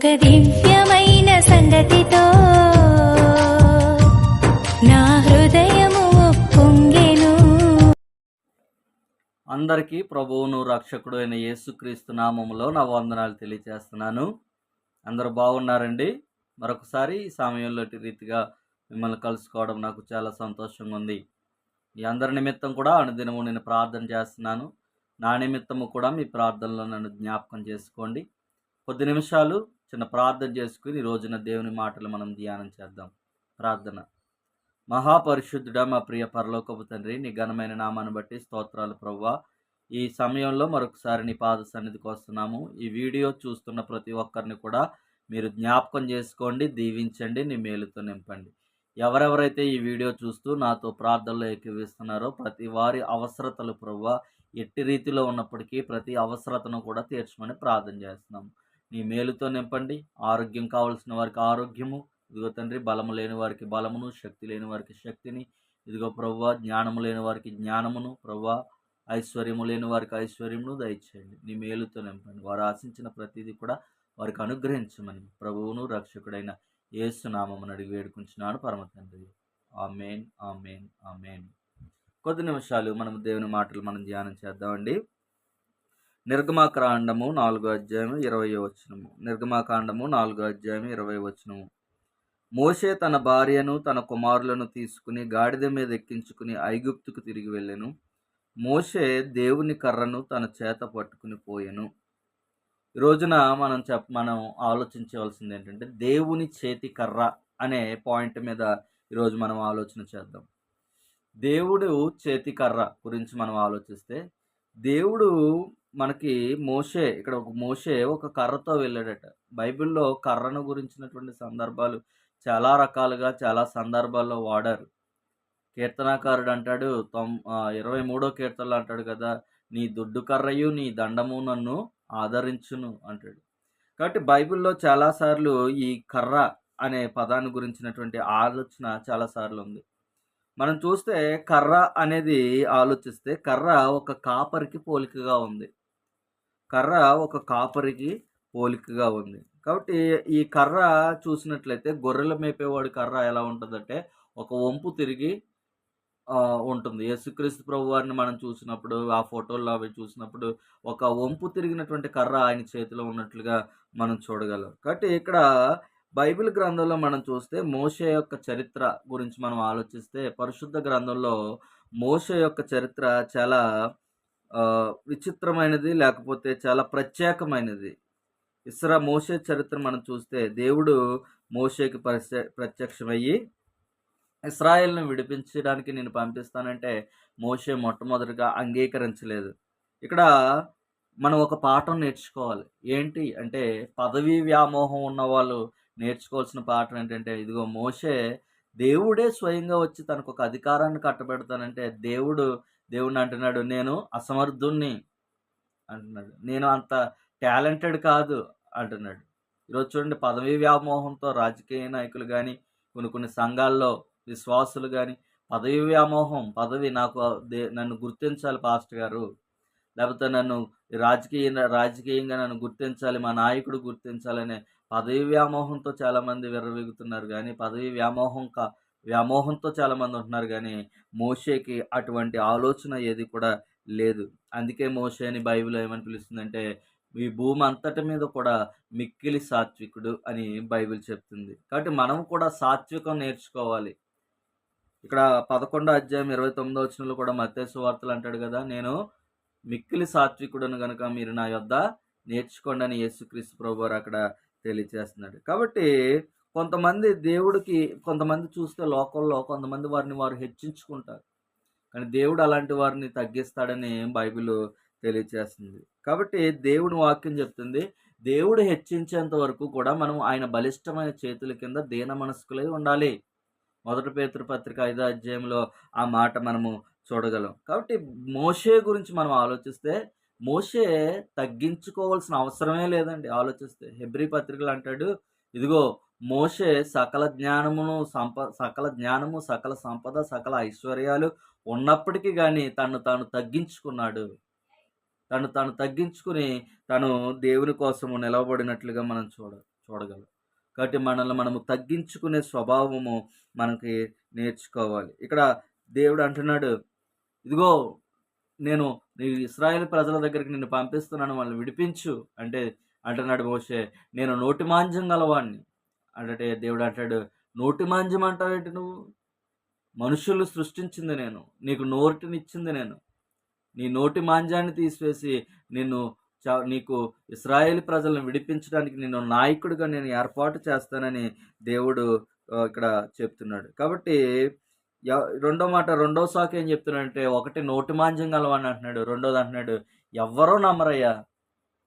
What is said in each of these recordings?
ఒక దివ్యమైన సంగతితో నా హృదయము పొంగెను అందరికీ ప్రభువును రక్షకుడు అయిన యేసుక్రీస్తు నామములో నా వందనాలు తెలియజేస్తున్నాను. అందరూ బాగున్నారండి? మరొకసారి ఈ సమయంలో రీతిగా మిమ్మల్ని కలుసుకోవడం నాకు చాలా సంతోషంగా ఉంది. మీ అందరి నిమిత్తం కూడా అనుదినము నేను ప్రార్థన చేస్తున్నాను. నా నిమిత్తము కూడా మీ ప్రార్థనలో నన్ను జ్ఞాపకం చేసుకోండి. కొద్ది నిమిషాలు చిన్న ప్రార్థన చేసుకుని రోజున దేవుని మాటలు మనం ధ్యానం చేద్దాం. ప్రార్థన. మహాపరిశుద్ధుడ మా ప్రియ పరలోకపు తండ్రి నీ ఘనమైన నామాన్ని బట్టి స్తోత్రాలు ప్రవ్వా. ఈ సమయంలో మరొకసారి నీ పాద సన్నిధికి వస్తున్నాము. ఈ వీడియో చూస్తున్న ప్రతి ఒక్కరిని కూడా మీరు జ్ఞాపకం చేసుకోండి దీవించండి నీ మేలుతో నింపండి. ఎవరెవరైతే ఈ వీడియో చూస్తూ నాతో ప్రార్థనలో ఏకీవిస్తున్నారో ప్రతి వారి అవసరతలు ప్రవ్వా. ఎట్టి రీతిలో ఉన్నప్పటికీ ప్రతి అవసరతను కూడా తీర్చమని ప్రార్థన చేస్తున్నాము నీ మేలుతో నింపండి. ఆరోగ్యం కావలసిన వారికి ఆరోగ్యము. ఇదిగో తండ్రి బలము లేని వారికి బలమును శక్తి లేని వారికి శక్తిని. ఇదిగో ప్రవ్వ జ్ఞానము లేని వారికి జ్ఞానమును. ప్రవ్వ ఐశ్వర్యము లేని వారికి ఐశ్వర్యమును దయచేయండి. నీ మేలుతో నింపండి. వారు ఆశించిన ప్రతిదీ కూడా వారికి అనుగ్రహించమని ప్రభువును రక్షకుడైన ఏసునామమును అడిగి వేడుకుంటున్నాడు పరమ తండ్రి. Amen amen amen. కొద్ది నిమిషాలు మనం దేవుని మాటలు మనం ధ్యానం చేద్దామండి. నిర్గమాకాండము నాలుగో అధ్యాయం ఇరవై వచనము. నిర్గమాకాండము నాలుగో అధ్యాయం ఇరవై వచనము. మోషే తన భార్యను తన కుమారులను తీసుకుని గాడిద మీద ఎక్కించుకుని ఐగుప్తుకు తిరిగి వెళ్ళెను. మోషే దేవుని కర్రను తన చేత పట్టుకుని పోయెను. ఈ రోజున మనం చెప్ మనం ఆలోచించవలసింది ఏంటంటే దేవుని చేతి కర్ర అనే పాయింట్ మీద ఈరోజు మనం ఆలోచన చేద్దాం. దేవుడు చేతి కర్ర గురించి మనం ఆలోచిస్తే దేవుడు మనకి మోషే ఇక్కడ ఒక మోషే ఒక కర్రతో వెళ్ళాడట. బైబిల్లో కర్రను గురించినటువంటి సందర్భాలు చాలా రకాలుగా చాలా సందర్భాల్లో వాడారు. కీర్తనాకారుడు అంటాడు తొమ్ ఇరవై మూడో కీర్తనలు అంటాడు కదా నీ దుడ్డు కర్రయు నీ దండము నన్ను ఆదరించును అంటాడు. కాబట్టి బైబిల్లో చాలాసార్లు ఈ కర్ర అనే పదాన్ని గురించినటువంటి ఆలోచన చాలాసార్లు ఉంది. మనం చూస్తే కర్ర అనేది ఆలోచిస్తే కర్ర ఒక కాపరికి పోలికగా ఉంది. కర్ర ఒక కాపరికి పోలికగా ఉంది. కాబట్టి ఈ కర్ర చూసినట్లయితే గొర్రెలు మేపేవాడి కర్ర ఎలా ఉంటుందంటే ఒక వంపు తిరిగి ఉంటుంది. యేసుక్రీస్తు ప్రభు వారిని మనం చూసినప్పుడు ఆ ఫోటోల్లో అవి చూసినప్పుడు ఒక వంపు తిరిగినటువంటి కర్ర ఆయన చేతిలో ఉన్నట్లుగా మనం చూడగలం. కాబట్టి ఇక్కడ బైబిల్ గ్రంథంలో మనం చూస్తే మోషే యొక్క చరిత్ర గురించి మనం ఆలోచిస్తే పరిశుద్ధ గ్రంథంలో మోషే యొక్క చరిత్ర చాలా విచిత్రమైనది లేకపోతే చాలా ప్రత్యేకమైనది. ఇస్రా మోషే చరిత్ర మనం చూస్తే దేవుడు మోషేకి పరిచ ప్రత్యక్షమయ్యి ఇస్రాయేల్ను విడిపించడానికి నేను పంపిస్తానంటే మోషే మొట్టమొదటిగా అంగీకరించలేదు. ఇక్కడ మనం ఒక పాఠం నేర్చుకోవాలి. ఏంటి అంటే పదవీ వ్యామోహం ఉన్న వాళ్ళు నేర్చుకోవాల్సిన పాఠం ఏంటంటే ఇదిగో మోషే దేవుడే స్వయంగా వచ్చి తనకు ఒక అధికారాన్ని కట్టబెడతానంటే దేవుడు దేవుడిని అంటున్నాడు నేను అసమర్థుణ్ణి అంటున్నాడు. నేను అంత టాలెంటెడ్ కాదు అంటున్నాడు. ఈరోజు చూడండి పదవీ వ్యామోహంతో రాజకీయ నాయకులు కానీ కొన్ని కొన్ని సంఘాల్లో విశ్వాసులు కానీ పదవి వ్యామోహం పదవి నాకు దే నన్ను గుర్తించాలి పాస్టర్ గారు. లేకపోతే నన్ను రాజకీయ రాజకీయంగా నన్ను గుర్తించాలి మా నాయకుడు గుర్తించాలనే పదవి వ్యామోహంతో చాలామంది విర్రవీగుతున్నారు. కానీ పదవి వ్యామోహం కా వ్యామోహంతో చాలామంది ఉంటున్నారు కానీ మోషేకి అటువంటి ఆలోచన ఏది కూడా లేదు. అందుకే మోషే అని బైబిల్ ఏమని పిలుస్తుందంటే ఈ భూమి అంతటి మీద కూడా మిక్కిలి సాత్వికుడు అని బైబిల్ చెప్తుంది. కాబట్టి మనం కూడా సాత్వికం నేర్చుకోవాలి. ఇక్కడ పదకొండో అధ్యాయం ఇరవై తొమ్మిదో వచ్చినలో కూడా మత్స్య వార్తలు అంటాడు కదా నేను మిక్కిలి సాత్వికుడను గనుక మీరు నా యొద్ద నేర్చుకోండి అని యేసుక్రీస్తు ప్రభు అక్కడ తెలియజేస్తున్నాడు. కాబట్టి కొంతమంది దేవుడికి కొంతమంది చూస్తే లోకంలో కొంతమంది వారిని వారు హెచ్చించుకుంటారు. కానీ దేవుడు అలాంటి వారిని తగ్గిస్తాడని బైబిల్ తెలియజేస్తుంది కాబట్టి దేవుని వాక్యం చెప్తుంది దేవుడు హెచ్చించేంత వరకు కూడా మనం ఆయన బలిష్టమైన చేతుల కింద దీన మనస్కులై ఉండాలి. మొదటి పేతృపత్రిక ఐదో అధ్యాయంలో ఆ మాట మనము చూడగలం. కాబట్టి మోషే గురించి మనం ఆలోచిస్తే మోషే తగ్గించుకోవాల్సిన అవసరమే లేదండి. ఆలోచిస్తే హెబ్రి పత్రికలు అంటాడు ఇదిగో మోషే సకల జ్ఞానమును సంప సకల జ్ఞానము సకల సంపద సకల ఐశ్వర్యాలు ఉన్నప్పటికీ కానీ తను తాను తగ్గించుకున్నాడు. తను తాను తగ్గించుకుని తను దేవుని కోసము నిలవబడినట్లుగా మనం చూడ చూడగలం. కాబట్టి మనల్ని మనము తగ్గించుకునే స్వభావము మనకి నేర్చుకోవాలి. ఇక్కడ దేవుడు అంటున్నాడు ఇదిగో నేను నీ ఇస్రాయేల్ ప్రజల దగ్గరికి నిన్ను పంపిస్తున్నాను వాళ్ళని విడిపించు. అంటే అంటున్నాడు మోషే నేను నోటి మాంజం గలవాడిని అంటే దేవుడు అంటాడు నోటి మాంజ్యం అంటావేంటి నువ్వు? మనుషులు సృష్టించింది నేను నీకు నోటినిచ్చింది నేను. నీ నోటి మాంజ్యాన్ని తీసివేసి నిన్ను నీకు ఇస్రాయేల్ ప్రజలను విడిపించడానికి నిన్ను నాయకుడిగా నేను ఏర్పాటు చేస్తానని దేవుడు ఇక్కడ చెప్తున్నాడు. కాబట్టి రెండో మాట రెండో సాకు ఏం చెప్తున్నాడంటే ఒకటి నోటి మాంజం గలవని అంటున్నాడు రెండోది అంటున్నాడు ఎవ్వరూ నమ్మరయ్యా.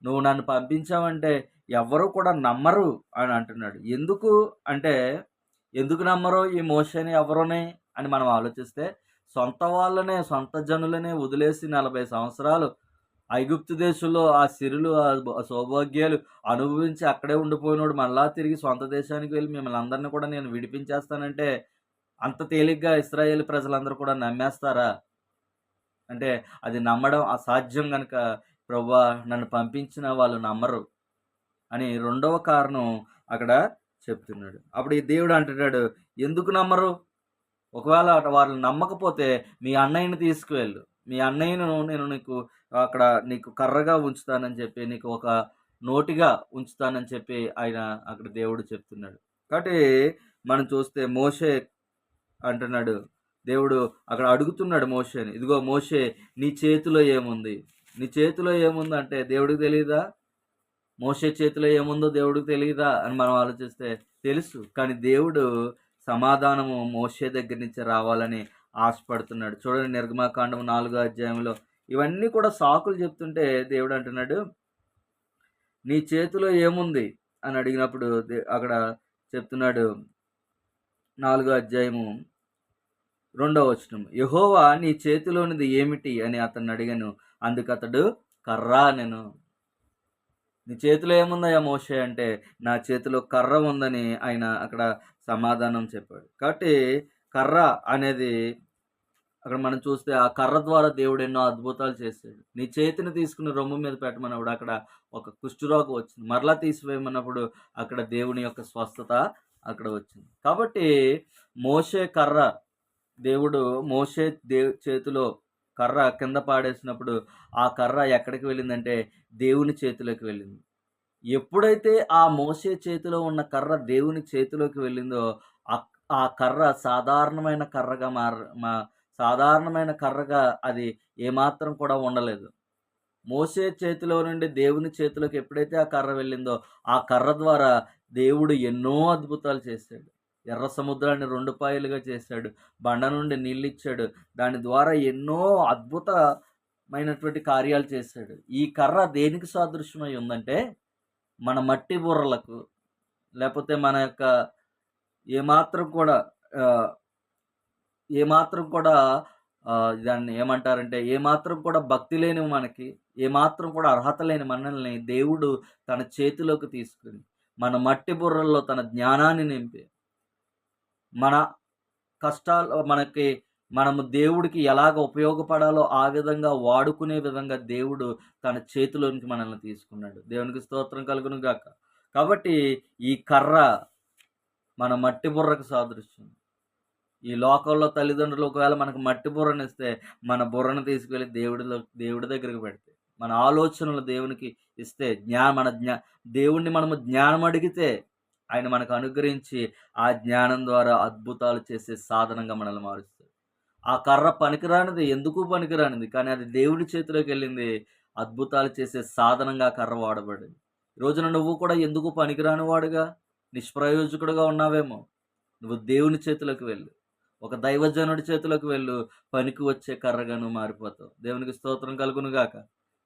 నువ్వు నన్ను పంపించావంటే ఎవ్వరూ కూడా నమ్మరు అని అంటున్నాడు. ఎందుకు అంటే ఎందుకు నమ్మరు? ఈ మోషని ఎవరుని? అని మనం ఆలోచిస్తే సొంత వాళ్ళనే సొంత జనులనే వదిలేసి నలభై సంవత్సరాలు ఐగుప్తు దేశంలో ఆ సిరులు ఆ సౌభాగ్యాలు అనుభవించి అక్కడే ఉండిపోయినోడు మళ్ళా తిరిగి సొంత దేశానికి వెళ్ళి మిమ్మల్ని అందరినీ కూడా నేను విడిపించేస్తానంటే అంత తేలిగ్గా ఇస్రాయేల్ ప్రజలందరూ కూడా నమ్మేస్తారా? అంటే అది నమ్మడం అసాధ్యం కనుక ప్రభా నన్ను పంపించిన వాళ్ళు నమ్మరు. అని రెండవ కారణం అక్కడ చెప్తున్నాడు. అప్పుడు ఈ దేవుడు అంటున్నాడు ఎందుకు నమ్మరు? ఒకవేళ అట వాళ్ళు నమ్మకపోతే మీ అన్నయ్యని తీసుకువెళ్ళు. మీ అన్నయ్యను నేను నీకు అక్కడ నీకు కర్రగా ఉంచుతానని చెప్పి నీకు ఒక నోటిగా ఉంచుతానని చెప్పి ఆయన అక్కడ దేవుడు చెప్తున్నాడు. కాబట్టి మనం చూస్తే మోషే అంటున్నాడు దేవుడు అక్కడ అడుగుతున్నాడు మోషేని ఇదిగో మోషే నీ చేతిలో ఏముంది? నీ చేతిలో ఏముంది అంటే దేవుడికి తెలియదా మోషే చేతిలో ఏముందో దేవుడికి తెలియదా అని మనం ఆలోచిస్తే తెలుసు. కానీ దేవుడు సమాధానము మోషే దగ్గర నుంచి రావాలని ఆశపడుతున్నాడు. చూడండి నిర్గమాకాండం నాలుగో అధ్యాయంలో ఇవన్నీ కూడా సాకులు చెప్తుంటే దేవుడు అంటున్నాడు నీ చేతిలో ఏముంది? అని అడిగినప్పుడు అక్కడ చెప్తున్నాడు నాలుగో అధ్యాయము రెండవ వచనం యహోవా నీ చేతిలోనిది ఏమిటి? అని అతన్ని అడిగాను. అందుకు అతడు కర్రా నేను నీ చేతిలో ఏముందయ్యా మోషే అంటే నా చేతిలో కర్ర ఉందని ఆయన అక్కడ సమాధానం చెప్పాడు. కాబట్టి కర్ర అనేది అక్కడ మనం చూస్తే ఆ కర్ర ద్వారా దేవుడు ఎన్నో అద్భుతాలు చేశాడు. నీ చేతిని తీసుకుని రొమ్ము మీద పెట్టమన్నప్పుడు అక్కడ ఒక కుష్ఠురోగం వచ్చింది. మరలా తీసివేయమన్నప్పుడు అక్కడ దేవుని యొక్క స్వస్థత అక్కడ వచ్చింది. కాబట్టి మోషే కర్ర దేవుడు మోషే దే చేతిలో కర్ర కింద పాడేసినప్పుడు ఆ కర్ర ఎక్కడికి వెళ్ళిందంటే దేవుని చేతిలోకి వెళ్ళింది. ఎప్పుడైతే ఆ మోసే చేతిలో ఉన్న కర్ర దేవుని చేతిలోకి వెళ్ళిందో ఆ- కర్ర సాధారణమైన కర్రగా మార మా సాధారణమైన కర్రగా అది ఏమాత్రం కూడా ఉండలేదు. మోసే చేతిలో నుండి దేవుని చేతిలోకి ఎప్పుడైతే ఆ కర్ర వెళ్ళిందో ఆ కర్ర ద్వారా దేవుడు ఎన్నో అద్భుతాలు చేశాడు. ఎర్ర సముద్రాన్ని రెండు పాయలుగా చేశాడు. బండ నుండి నీళ్ళు ఇచ్చాడు దాని ద్వారా ఎన్నో అద్భుతమైనటువంటి కార్యాలు చేశాడు. ఈ కర్ర దేనికి సాదృశ్యమై ఉందంటే మన మట్టి బుర్రలకు లేకపోతే మన యొక్క ఏమాత్రం కూడా ఏమాత్రం కూడా దాన్ని ఏమంటారంటే ఏమాత్రం కూడా భక్తి లేని మనకి ఏమాత్రం కూడా అర్హత లేని మనల్ని దేవుడు తన చేతిలోకి తీసుకుని మన మట్టి బుర్రల్లో తన జ్ఞానాన్ని నింపి మన కష్టాలు మనకి మనము దేవుడికి ఎలాగ ఉపయోగపడాలో ఆ విధంగా వాడుకునే విధంగా దేవుడు తన చేతిలోనికి మనల్ని తీసుకున్నాడు. దేవునికి స్తోత్రం కలుగును గాక. కాబట్టి ఈ కర్ర మన మట్టి బుర్రకు సాదృశ్యం. ఈ లోకంలో తల్లిదండ్రులు ఒకవేళ మనకు మట్టి బుర్రని ఇస్తే మన బుర్రను తీసుకెళ్ళి దేవుడిలో దేవుడి దగ్గరికి పెడితే మన ఆలోచనలు దేవునికి ఇస్తే జ్ఞా మన జ్ఞా దేవుణ్ణి మనము జ్ఞానం అడిగితే ఆయన మనకు అనుగ్రహించి ఆ జ్ఞానం ద్వారా అద్భుతాలు చేసే సాధనంగా మనల్ని మారుస్తాడు. ఆ కర్ర పనికిరానిది ఎందుకు పనికిరానిది? కానీ అది దేవుడి చేతిలోకి వెళ్ళింది. అద్భుతాలు చేసే సాధనంగా కర్ర వాడబడింది. రోజున నువ్వు కూడా ఎందుకు పనికిరాని వాడుగా? నిష్ప్రయోజకుడుగా ఉన్నావేమో. నువ్వు దేవుని చేతిలోకి వెళ్ళు. ఒక దైవజనుడి చేతిలోకి వెళ్ళు. పనికి వచ్చే కర్రగా నువ్వు మారిపోతావు. దేవునికి స్తోత్రం కలుగునుగాక.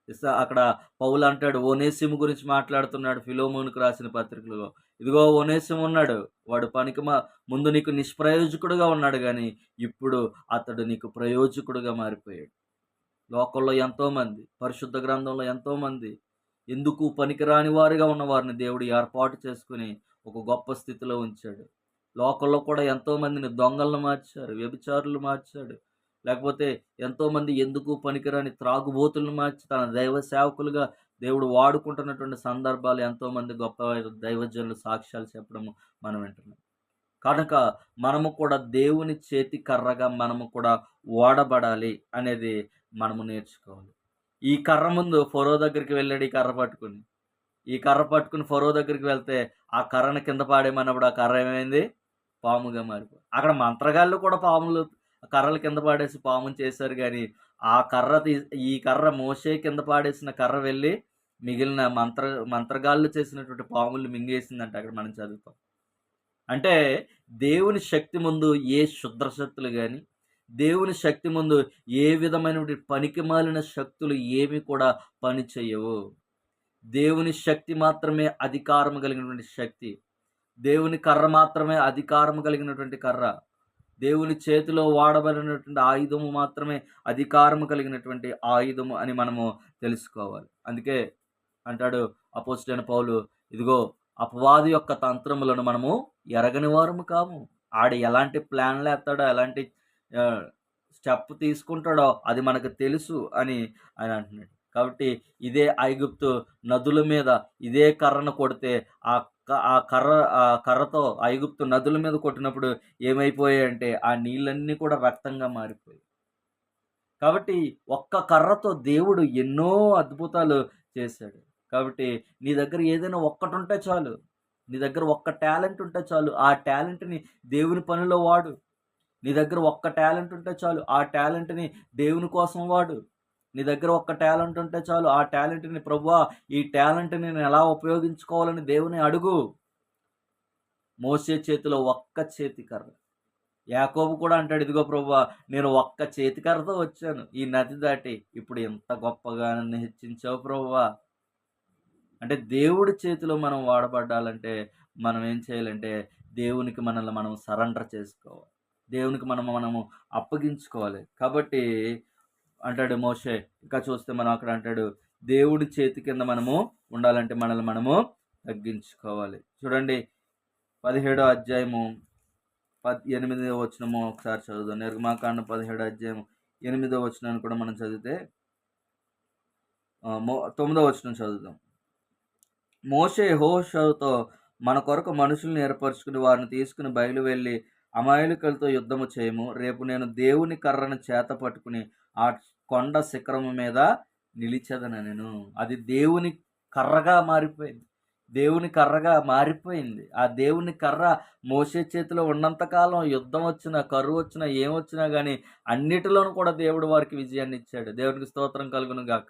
ఇస్తా అక్కడ పౌలు అంటాడు ఓనేసిము గురించి మాట్లాడుతున్నాడు ఫిలోమోన్కు రాసిన పత్రికలో. ఇదిగో ఓనేసిము ఉన్నాడు వాడు పనికి మా ముందు నీకు నిష్ప్రయోజకుడుగా ఉన్నాడు కానీ ఇప్పుడు అతడు నీకు ప్రయోజకుడుగా మారిపోయాడు. లోకంలో ఎంతోమంది పరిశుద్ధ గ్రంథంలో ఎంతోమంది ఎందుకు పనికిరాని వారిగా ఉన్న వారిని దేవుడు ఏర్పాటు చేసుకుని ఒక గొప్ప స్థితిలో ఉంచాడు. లోకంలో కూడా ఎంతోమందిని దొంగలను మార్చారు వ్యభిచారులు మార్చాడు లేకపోతే ఎంతోమంది ఎందుకు పనికిరాని త్రాగుబోతులను మార్చి తన దైవ సేవకులుగా దేవుడు వాడుకుంటున్నటువంటి సందర్భాలు ఎంతోమంది గొప్ప దైవజనులు సాక్ష్యాలు చెప్పడం మనం వింటున్నాం. కనుక మనము కూడా దేవుని చేతి కర్రగా మనము కూడా వాడబడాలి అనేది మనము నేర్చుకోవాలి. ఈ కర్ర ముందు ఫొరో దగ్గరికి వెళ్ళాడు ఈ కర్ర పట్టుకుని. ఈ కర్ర పట్టుకుని ఫొరో దగ్గరికి వెళ్తే ఆ కర్రను కింద పాడేమన్నప్పుడు ఆ కర్ర ఏమైంది? పాముగా మారిపోయి అక్కడ మంత్రగాళ్ళు కూడా పాములు కర్రలు కింద పాడేసి పాముని చేశారు కానీ ఆ కర్ర తీ ఈ కర్ర మోసే కింద పాడేసిన కర్ర వెళ్ళి మిగిలిన మంత్ర మంత్రగాళ్ళు చేసినటువంటి పాములు మింగేసిందంట అక్కడ మనం చదువుతాం. అంటే దేవుని శక్తి ముందు ఏ శుద్రశక్తులు కానీ దేవుని శక్తి ముందు ఏ విధమైనటువంటి పనికి మాలిన శక్తులు ఏమి కూడా పని చేయవు. దేవుని శక్తి మాత్రమే అధికారం కలిగినటువంటి శక్తి. దేవుని కర్ర మాత్రమే అధికారం కలిగినటువంటి కర్ర. దేవుని చేతిలో వాడబడినటువంటి ఆయుధము మాత్రమే అధికారము కలిగినటువంటి ఆయుధము అని మనము తెలుసుకోవాలి. అందుకే అంటాడు అపోజిటైన పౌలు ఇదిగో అపవాది యొక్క తంత్రములను మనము ఎరగని వారము కాము. ఆడ ఎలాంటి ప్లాన్లు వేస్తాడో ఎలాంటి స్టెప్ తీసుకుంటాడో అది మనకు తెలుసు అని ఆయన అంటున్నాడు. కాబట్టి ఇదే ఐగుప్తు నదుల మీద ఇదే కర్రను కొడితే ఆ ఆ కర్ర ఆ కర్రతో ఐగుప్తు నదుల మీద కొట్టినప్పుడు ఏమైపోయాయంటే ఆ నీళ్ళన్నీ కూడా రక్తంగా మారిపోయాయి. కాబట్టి ఒక్క కర్రతో దేవుడు ఎన్నో అద్భుతాలు చేశాడు. కాబట్టి నీ దగ్గర ఏదైనా ఒక్కటి ఉంటే చాలు. నీ దగ్గర ఒక్క టాలెంట్ ఉంటే చాలు. ఆ టాలెంట్ని దేవుని పనిలో వాడు. నీ దగ్గర ఒక్క టాలెంట్ ఉంటే చాలు. ఆ టాలెంట్ని దేవుని కోసం వాడు. నీ దగ్గర ఒక్క టాలెంట్ ఉంటే చాలు ఆ టాలెంట్ని ప్రభువా ఈ టాలెంట్ని నేను ఎలా ఉపయోగించుకోవాలని దేవుని అడుగు. మోసే చేతిలో ఒక్క చేతి కర్ర. యాకోబు కూడా అంటాడు ఇదిగో ప్రభువా నేను ఒక్క చేతి కర్రతో వచ్చాను. ఈ నది దాటి ఇప్పుడు ఎంత గొప్పగా నన్ను హెచ్చించావు ప్రభువా అంటే దేవుడి చేతిలో మనం వాడబడ్డాలంటే మనం ఏం చేయాలంటే దేవునికి మనల్ని మనం సరెండర్ చేసుకోవాలి. దేవునికి మనం మనము అప్పగించుకోవాలి. కాబట్టి అంటాడు మోషే. ఇంకా చూస్తే మనం అక్కడ అంటాడు దేవుడి చేతి కింద మనము ఉండాలంటే మనల్ని మనము తగ్గించుకోవాలి. చూడండి పదిహేడో అధ్యాయము పద్ ఎనిమిదో వచనము ఒకసారి చదువుదాం. నిర్మాకాండ పదిహేడో అధ్యాయం ఎనిమిదో వచ్చినాన్ని కూడా మనం చదివితే తొమ్మిదో వచనం చదువుదాం. మోషే హోషతో మన కొరకు మనుషుల్ని ఏర్పరచుకుని వారిని తీసుకుని బయలు వెళ్ళి అమాయకులతో యుద్ధము చేయము. రేపు నేను దేవుని కర్రను చేత పట్టుకుని ఆ కొండ శిఖరము మీద నిలిచేదన నేను. అది దేవుని కర్రగా మారిపోయింది. దేవుని కర్రగా మారిపోయింది. ఆ దేవుని కర్ర మోసే చేతిలో ఉన్నంతకాలం యుద్ధం వచ్చినా కరువు వచ్చినా ఏమొచ్చినా కానీ అన్నిటిలోనూ కూడా దేవుడు వారికి విజయాన్ని ఇచ్చాడు. దేవునికి స్తోత్రం కలుగును గాక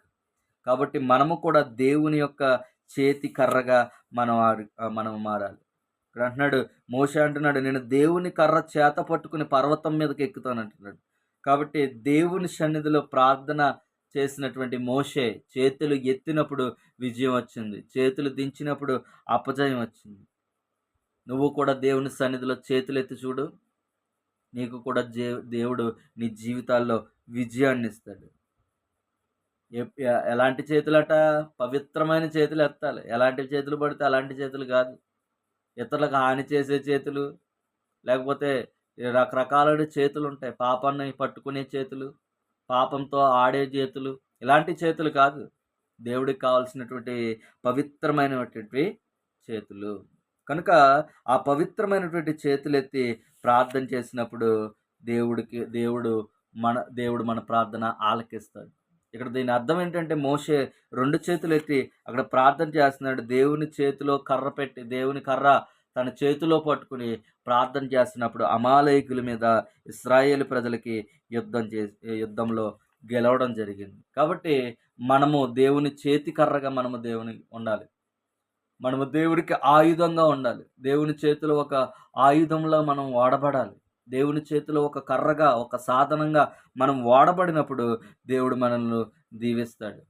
కాబట్టి మనము కూడా దేవుని యొక్క చేతి కర్రగా మనం మనం మారాలి. ఇక్కడ అంటున్నాడు మోస అంటున్నాడు నేను దేవుని కర్ర చేత పట్టుకుని పర్వతం మీదకి ఎక్కుతాను అంటున్నాడు. కాబట్టి దేవుని సన్నిధిలో ప్రార్థన చేసినటువంటి మోషే చేతులు ఎత్తినప్పుడు విజయం వచ్చింది. చేతులు దించినప్పుడు అపజయం వచ్చింది. నువ్వు కూడా దేవుని సన్నిధిలో చేతులు ఎత్తి చూడు. నీకు కూడా దేవుడు నీ జీవితాల్లో విజయాన్ని ఇస్తాడు. ఎలాంటి చేతులట? పవిత్రమైన చేతులు ఎత్తాలి. ఎలాంటి చేతులు పడితే అలాంటి చేతులు కాదు. ఇతరులకు హాని చేసే చేతులు లేకపోతే రకరకాలైన చేతులు ఉంటాయి పాపాన్ని పట్టుకునే చేతులు పాపంతో ఆడే చేతులు ఇలాంటి చేతులు కాదు. దేవుడికి కావాల్సినటువంటి పవిత్రమైనటువంటి చేతులు. కనుక ఆ పవిత్రమైనటువంటి చేతులు ఎత్తి ప్రార్థన చేసినప్పుడు దేవుడికి దేవుడు మన దేవుడు మన ప్రార్థన ఆలకిస్తాడు. ఇక్కడ దీని అర్థం ఏంటంటే మోసే రెండు చేతులు ఎత్తి అక్కడ ప్రార్థన చేస్తున్నాడు. దేవుని చేతిలో కర్ర పెట్టి దేవుని కర్ర తన చేతిలో పట్టుకుని ప్రార్థన చేస్తున్నప్పుడు అమాలయకుల మీద ఇస్రాయేల్ ప్రజలకి యుద్ధం చేసి యుద్ధంలో గెలవడం జరిగింది. కాబట్టి మనము దేవుని చేతి కర్రగా మనము దేవుని ఉండాలి. మనము దేవుడికి ఆయుధంగా ఉండాలి. దేవుని చేతిలో ఒక ఆయుధంలో మనం వాడబడాలి. దేవుని చేతిలో ఒక కర్రగా ఒక సాధనంగా మనం వాడబడినప్పుడు దేవుడు మనల్ని దీవిస్తాడు.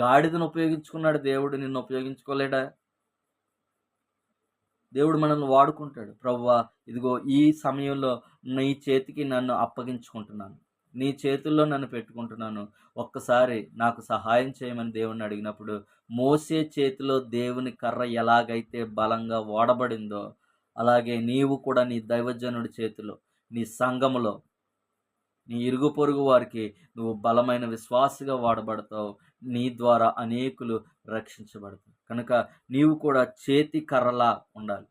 గాడిదను ఉపయోగించుకున్నాడు దేవుడు నిన్ను ఉపయోగించుకోలేడా? దేవుడు మనల్ని వాడుకుంటాడు. ప్రవ్వా ఇదిగో ఈ సమయంలో నీ చేతికి నన్ను అప్పగించుకుంటున్నాను. నీ చేతుల్లో నన్ను పెట్టుకుంటున్నాను. ఒక్కసారి నాకు సహాయం చేయమని దేవుణ్ణి అడిగినప్పుడు మోసే చేతిలో దేవుని కర్ర ఎలాగైతే బలంగా వాడబడిందో అలాగే నీవు కూడా నీ దైవజనుడి చేతిలో నీ సంఘములో నీ ఇరుగు పొరుగు వారికి నువ్వు బలమైన విశ్వాసగా వాడబడతావు. నీ ద్వారా అనేకులు రక్షించబడతావు కనుక నీవు కూడా చేతి కర్రలా ఉండాలి.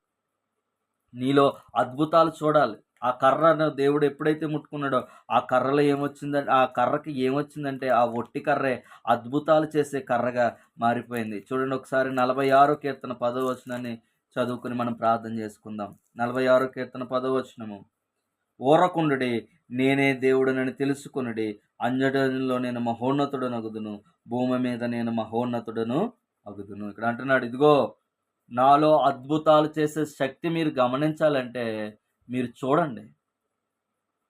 నీలో అద్భుతాలు చూడాలి. ఆ కర్రను దేవుడు ఎప్పుడైతే ముట్టుకున్నాడో ఆ కర్రలో ఏమొచ్చిందంటే ఆ కర్రకి ఏమొచ్చిందంటే ఆ ఒట్టి కర్రే అద్భుతాలు చేసే కర్రగా మారిపోయింది. చూడండి ఒకసారి నలభై ఆరో కీర్తన పదవచనాన్ని చదువుకుని మనం ప్రార్థన చేసుకుందాం. నలభై ఆరో కీర్తన పదవచనము వచనము. ఊరకుండుడి నేనే దేవుడనని తెలుసుకొనుడి. అంజడంలో నేను మహోన్నతుడనగుదును. భూమి మీద నేను మహోన్నతుడను అగుదును. ఇక్కడ అంటున్నాడు ఇదిగో నాలో అద్భుతాలు చేసే శక్తి మీరు గమనించాలంటే మీరు చూడండి.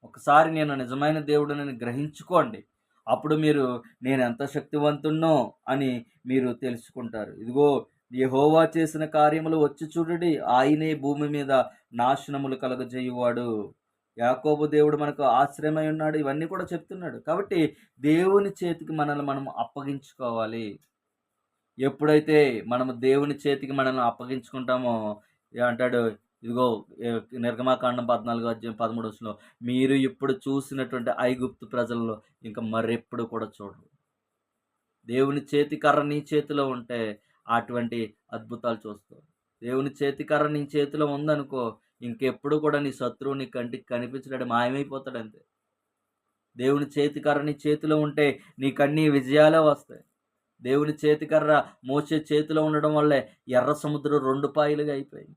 ఒకసారి నేను నిజమైన దేవుడిని గ్రహించుకోండి. అప్పుడు మీరు నేను ఎంత శక్తివంతున్నో అని మీరు తెలుసుకుంటారు. ఇదిగో యహోవా చేసిన కార్యములు వచ్చి చూడుడి. ఆయనే భూమి మీద నాశనములు కలగజేయువాడు. యాకోబు దేవుడు మనకు ఆశ్రయమై ఉన్నాడు. ఇవన్నీ కూడా చెప్తున్నాడు. కాబట్టి దేవుని చేతికి మనల్ని మనం అప్పగించుకోవాలి. ఎప్పుడైతే మనము దేవుని చేతికి మనల్ని అప్పగించుకుంటామో ఏ అంటాడు? ఇదిగో నిర్గమాకాండం పద్నాలుగో అధ్యాయం పదమూడు వచ్చిన మీరు ఇప్పుడు చూసినటువంటి ఐగుప్తు ప్రజల్లో ఇంకా మరెప్పుడు కూడా చూడరు. దేవుని చేతి కర్ర నీ చేతిలో ఉంటే అటువంటి అద్భుతాలు చూస్తావు దేవుని చేతి కర్ర నీ చేతిలో ఉందనుకో ఇంకెప్పుడు కూడా నీ శత్రువు నీ కంటికి కనిపించడానికి మాయమైపోతాడు అంతే దేవుని చేతికర్ర నీ చేతిలో ఉంటే నీకన్నీ విజయాలే వస్తాయి. దేవుని చేతికర్ర మోసే చేతిలో ఉండడం వల్లే ఎర్ర సముద్రం రెండు పాయలుగా అయిపోయి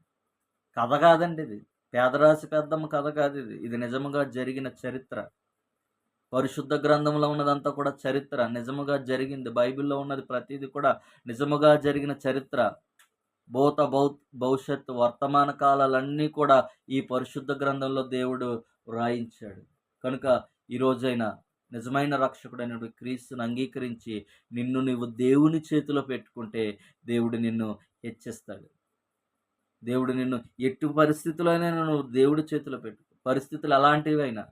కథ కాదండి ఇది. పేదరాశి పెద్దమ్మ కథ కాదు ఇది. ఇది నిజముగా జరిగిన చరిత్ర. పరిశుద్ధ గ్రంథంలో ఉన్నదంతా కూడా చరిత్ర. నిజముగా జరిగింది. బైబిల్లో ఉన్నది ప్రతిదీ కూడా నిజముగా జరిగిన చరిత్ర. భూత భౌ భవిష్యత్తు వర్తమాన కాలాలన్నీ కూడా ఈ పరిశుద్ధ గ్రంథంలో దేవుడు వ్రాయించాడు. కనుక ఈరోజైన నిజమైన రక్షకుడైనటువంటి క్రీస్తుని అంగీకరించి నిన్ను నువ్వు దేవుని చేతిలో పెట్టుకుంటే దేవుడు నిన్ను హెచ్చిస్తాడు. దేవుడు నిన్ను ఎట్టి పరిస్థితులైనా నువ్వు దేవుడి చేతిలో పెట్టు. పరిస్థితులు ఎలాంటివైనా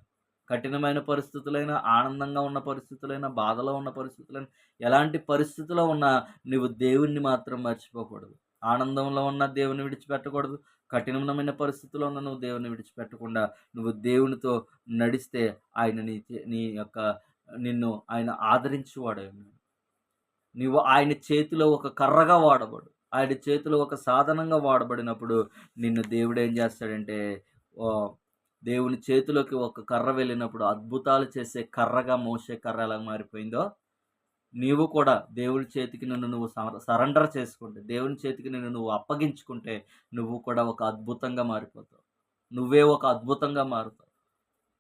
కఠినమైన పరిస్థితులైనా ఆనందంగా ఉన్న పరిస్థితులైనా బాధలో ఉన్న పరిస్థితులైనా ఎలాంటి పరిస్థితిలో ఉన్నా నువ్వు దేవుణ్ణి మాత్రం మర్చిపోకూడదు. ఆనందంలో ఉన్న దేవుని విడిచిపెట్టకూడదు. కఠినమైన పరిస్థితిలో ఉన్న నువ్వు దేవుని విడిచిపెట్టకుండా నువ్వు దేవునితో నడిస్తే ఆయన నీ నీ యొక్క నిన్ను ఆయన ఆదరించేవాడు నువ్వు ఆయన చేతిలో ఒక కర్రగా వాడబడు. ఆయన చేతిలో ఒక సాధనంగా వాడబడినప్పుడు నిన్ను దేవుడు ఏం చేస్తాడంటే ఓ దేవుని చేతిలోకి ఒక కర్ర వెళ్ళినప్పుడు అద్భుతాలు చేసే కర్రగా మోసే కర్ర ఎలా మారిపోయిందో నీవు కూడా దేవుని చేతికి నిన్ను నువ్వు సరెండర్ చేసుకుంటే దేవుని చేతికి నిన్ను నువ్వు అప్పగించుకుంటే నువ్వు కూడా ఒక అద్భుతంగా మారిపోతావు. నువ్వే ఒక అద్భుతంగా మారుతావు.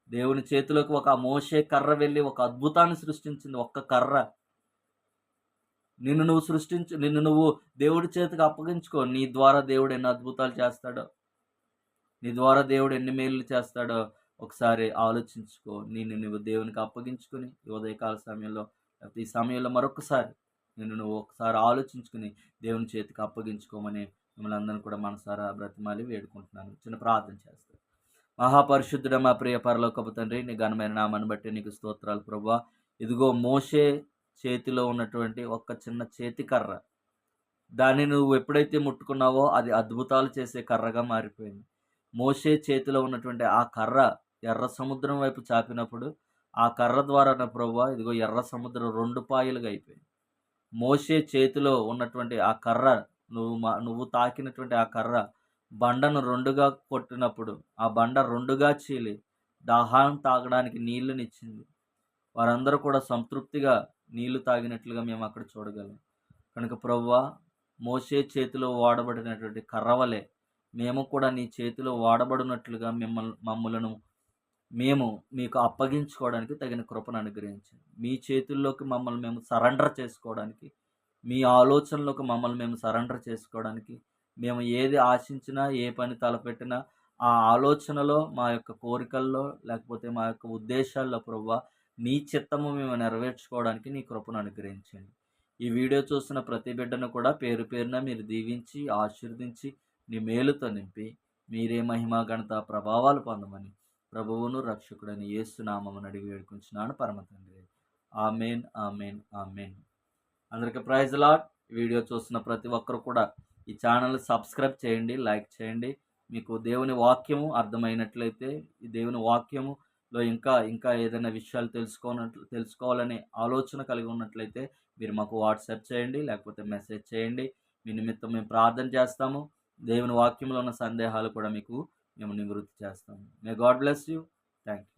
దేవుని చేతిలోకి ఒక మోసే కర్ర వెళ్ళి ఒక అద్భుతాన్ని సృష్టించింది ఒక్క కర్ర. నిన్ను నువ్వు సృష్టించు నిన్ను నువ్వు దేవుడి చేతికి అప్పగించుకో. నీ ద్వారా దేవుడు ఎన్ని అద్భుతాలు చేస్తాడో నీ ద్వారా దేవుడు ఎన్ని మేలు చేస్తాడో ఒకసారి ఆలోచించుకో. నిన్ను నువ్వు దేవునికి అప్పగించుకొని ఉదయకాల సమయంలో లేకపోతే ఈ సమయంలో మరొకసారి నిన్ను నువ్వు ఒకసారి ఆలోచించుకుని దేవుని చేతికి అప్పగించుకోమని మిమ్మల్ని అందరిని కూడా మనసారా బ్రతిమాలి వేడుకుంటున్నాను. చిన్న ప్రార్థన చేస్తాను. మహాపరిశుద్ధుడ మా ప్రియ పరలోకపు తండ్రి నీ ఘనమైన నామాన్ని బట్టి నీకు స్తోత్రాలు ప్రభా ఇదిగో మోషే చేతిలో ఉన్నటువంటి ఒక్క చిన్న చేతి కర్ర. దాన్ని నువ్వు ఎప్పుడైతే ముట్టుకున్నావో అది అద్భుతాలు చేసే కర్రగా మారిపోయింది. మోషే చేతిలో ఉన్నటువంటి ఆ కర్ర ఎర్ర సముద్రం వైపు చాపినప్పుడు ఆ కర్ర ద్వారా నా ప్రభు ఇదిగో ఎర్ర సముద్రం రెండు పాయలుగా అయిపోయింది. మోసే చేతిలో ఉన్నటువంటి ఆ కర్ర నువ్వు మా నువ్వు తాకినటువంటి ఆ కర్ర బండను రెండుగా కొట్టినప్పుడు ఆ బండ రెండుగా చీలి దాహాన్ని తాగడానికి నీళ్ళనిచ్చింది. వారందరూ కూడా సంతృప్తిగా నీళ్ళు తాగినట్లుగా మేము అక్కడ చూడగలం. కనుక ప్రవ్వా మోసే చేతిలో వాడబడినటువంటి కర్రవలే మేము కూడా నీ చేతిలో వాడబడినట్లుగా మిమ్మల్ని మమ్మలను మేము మీకు అప్పగించుకోవడానికి తగిన కృపను అనుగ్రహించండి. మీ చేతుల్లోకి మమ్మల్ని మేము సరెండర్ చేసుకోవడానికి మీ ఆలోచనలకు మమ్మల్ని మేము సరెండర్ చేసుకోవడానికి మేము ఏది ఆశించినా ఏ పని తలపెట్టినా ఆ ఆలోచనలో మా యొక్క కోరికల్లో లేకపోతే మా యొక్క ఉద్దేశాల్లో ప్రభు నీ చిత్తము మేము నెరవేర్చుకోవడానికి నీ కృపను అనుగ్రహించండి. ఈ వీడియో చూస్తున్న ప్రతి బిడ్డను కూడా పేరు పేరున మీరు దీవించి ఆశీర్వదించి నీ మేలుతో నింపి మీరే మహిమా ఘనత ప్రభావాలు పొందమని ప్రభువును రక్షకుడని యేసునామమును అడిగి వేడుకుంటున్నాను పరమ తండ్రి. Amen amen amen. అందరికీ ప్రైజ్ లాట్ వీడియో చూస్తున్న ప్రతి ఒక్కరు కూడా ఈ ఛానల్ సబ్స్క్రైబ్ చేయండి లైక్ చేయండి. మీకు దేవుని వాక్యము అర్థమైనట్లయితే ఈ దేవుని వాక్యములో ఇంకా ఇంకా ఏదైనా విషయాలు తెలుసుకోనట్లు తెలుసుకోవాలనే ఆలోచన కలిగి ఉన్నట్లయితే మీరు మాకు వాట్సాప్ చేయండి లేకపోతే మెసేజ్ చేయండి. మీ నిమిత్తం మేము ప్రార్థన చేస్తాము. దేవుని వాక్యంలో ఉన్న సందేహాలు కూడా మీకు మేము నివృత్తి చేస్తాము. May God bless you thank you